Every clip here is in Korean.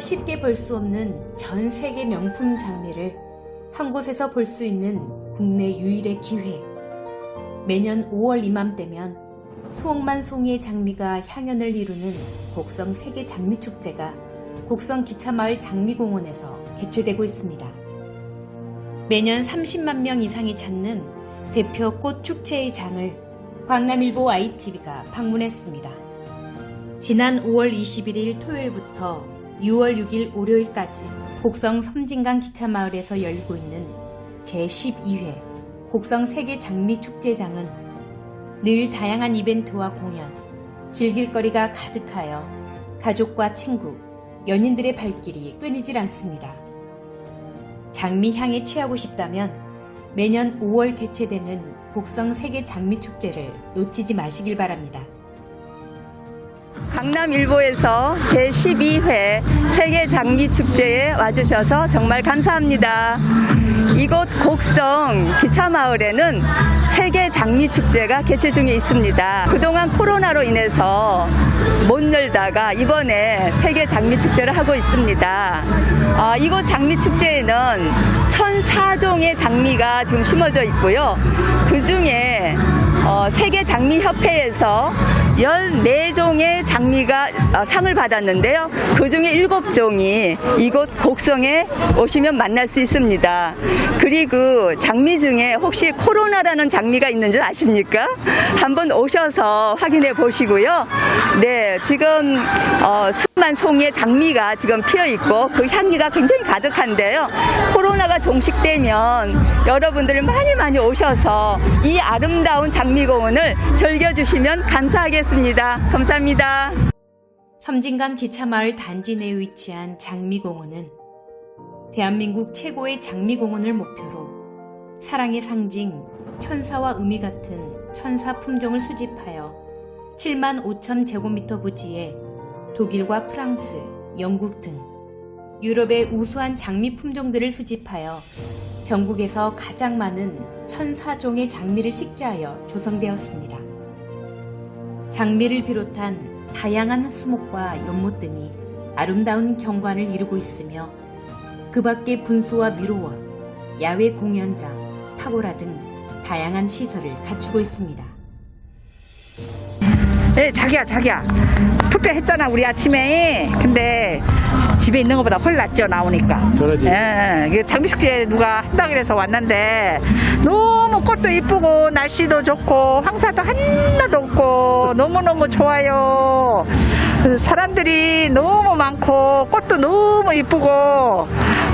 쉽게 볼 수 없는 전 세계 명품 장미를 한 곳에서 볼 수 있는 국내 유일의 기회. 매년 5월 이맘때면 수억만 송이의 장미가 향연을 이루는 곡성 세계 장미 축제가 곡성 기차마을 장미공원에서 개최되고 있습니다. 매년 30만 명 이상이 찾는 대표 꽃 축제의 장을 광남일보 ITV가 방문했습니다. 지난 5월 21일 토요일부터 6월 6일 월요일까지 곡성 섬진강 기차마을에서 열리고 있는 제12회 곡성 세계 장미 축제장은 늘 다양한 이벤트와 공연, 즐길 거리가 가득하여 가족과 친구, 연인들의 발길이 끊이질 않습니다. 장미 향에 취하고 싶다면 매년 5월 개최되는 곡성 세계 장미 축제를 놓치지 마시길 바랍니다. 강남일보에서 제12회 세계 장미 축제에 와주셔서 정말 감사합니다. 이곳 곡성 기차마을에는 세계 장미 축제가 개최 중에 있습니다. 그동안 코로나로 인해서 못 열다가 이번에 세계 장미 축제를 하고 있습니다. 아, 이곳 장미 축제에는 1,004종의 장미가 지금 심어져 있고요. 그 중에 어, 세계 장미 협회에서 14종의 장미가 어, 상을 받았는데요. 그 중에 7종이 이곳 곡성에 오시면 만날 수 있습니다. 그리고 장미 중에 혹시 코로나라는 장미 가 있는 줄 아십니까? 한번 오셔서 확인해 보시고요. 네, 지금 어, 수만 송이의 장미가 지금 피어 있고 그 향기가 굉장히 가득한데요. 코로나가 종식되면 여러분들 많이 많이 오셔서 이 아름다운 장미공원을 즐겨주시면 감사하겠습니다. 감사합니다. 섬진강 기차마을 단지 내에 위치한 장미공원은 대한민국 최고의 장미공원을 목표로 사랑의 상징 천사와 의미 같은 천사 품종을 수집하여 7만 5천 제곱미터 부지에 독일과 프랑스, 영국 등 유럽의 우수한 장미 품종들을 수집하여 전국에서 가장 많은 1,004종의 장미를 식재하여 조성되었습니다. 장미를 비롯한 다양한 수목과 연못 등이 아름다운 경관을 이루고 있으며 그 밖에 분수와 미로원, 야외 공연장, 파고라 등 다양한 시설을 갖추고 있습니다. 네, 자기야, 자기야. 투표했잖아, 우리 아침에. 근데 집에 있는 것보다 훨 낫죠, 나오니까. 그러지. 예, 이게 장미축제 누가 한다고 해서 왔는데 너무 꽃도 이쁘고 날씨도 좋고 황사도 하나도 없고 너무너무 좋아요. 그 사람들이 너무 많고 꽃도 너무 이쁘고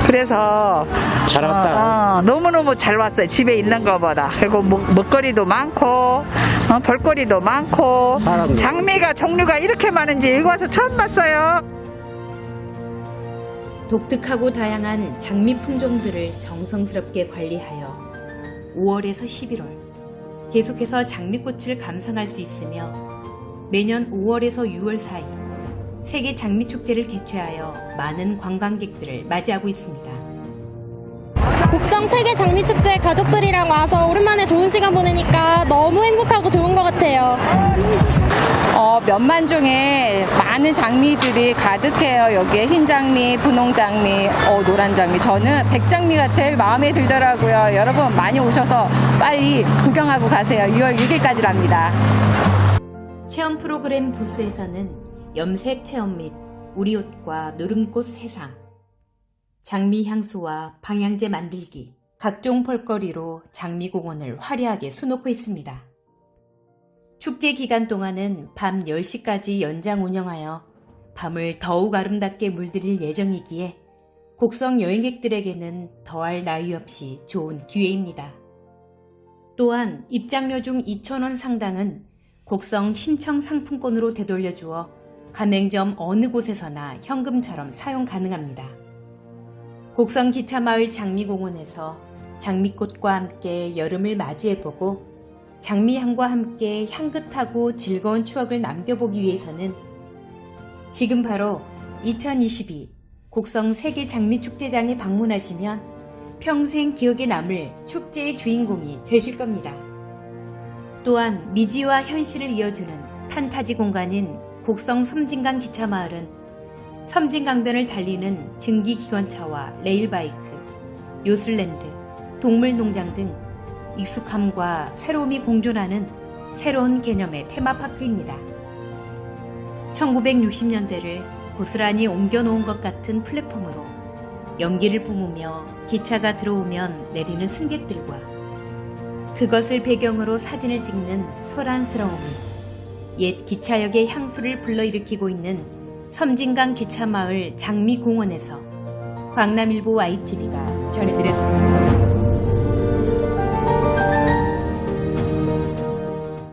그래서 잘 왔다. 어, 어, 너무너무 잘 왔어요. 집에 있는 것보다. 그리고 먹, 먹거리도 많고 어, 볼거리도 많고 사람도. 장미가 종류가 이렇게 많은지 여기 와서 처음 봤어요. 독특하고 다양한 장미 품종들을 정성스럽게 관리하여 5월에서 11월 계속해서 장미꽃을 감상할 수 있으며 매년 5월에서 6월 사이 세계 장미 축제를 개최하여 많은 관광객들을 맞이하고 있습니다. 곡성 세계 장미축제 가족들이랑 와서 오랜만에 좋은 시간 보내니까 너무 행복하고 좋은 것 같아요. 어, 몇만 종의 많은 장미들이 가득해요. 여기에 흰 장미, 분홍 장미, 어, 노란 장미. 저는 백장미가 제일 마음에 들더라고요. 여러분 많이 오셔서 빨리 구경하고 가세요. 6월 6일까지랍니다. 체험 프로그램 부스에서는 염색 체험 및 우리 옷과 누름꽃 세상, 장미 향수와 방향제 만들기, 각종 볼거리로 장미공원을 화려하게 수놓고 있습니다. 축제 기간 동안은 밤 10시까지 연장 운영하여 밤을 더욱 아름답게 물들일 예정이기에 곡성 여행객들에게는 더할 나위 없이 좋은 기회입니다. 또한 입장료 중 2,000원 상당은 곡성 신청 상품권으로 되돌려 주어 가맹점 어느 곳에서나 현금처럼 사용 가능합니다. 곡성 기차마을 장미공원에서 장미꽃과 함께 여름을 맞이해보고 장미향과 함께 향긋하고 즐거운 추억을 남겨보기 위해서는 지금 바로 2022 곡성 세계 장미축제장에 방문하시면 평생 기억에 남을 축제의 주인공이 되실 겁니다. 또한 미지와 현실을 이어주는 판타지 공간인 곡성 섬진강 기차마을은 섬진강변을 달리는 증기기관차와 레일바이크, 요술랜드, 동물농장 등 익숙함과 새로움이 공존하는 새로운 개념의 테마파크입니다. 1960년대를 고스란히 옮겨놓은 것 같은 플랫폼으로 연기를 뿜으며 기차가 들어오면 내리는 승객들과 그것을 배경으로 사진을 찍는 소란스러움이 옛 기차역의 향수를 불러일으키고 있는 섬진강 기차마을 장미공원에서 광남일보 YTV가 전해드렸습니다.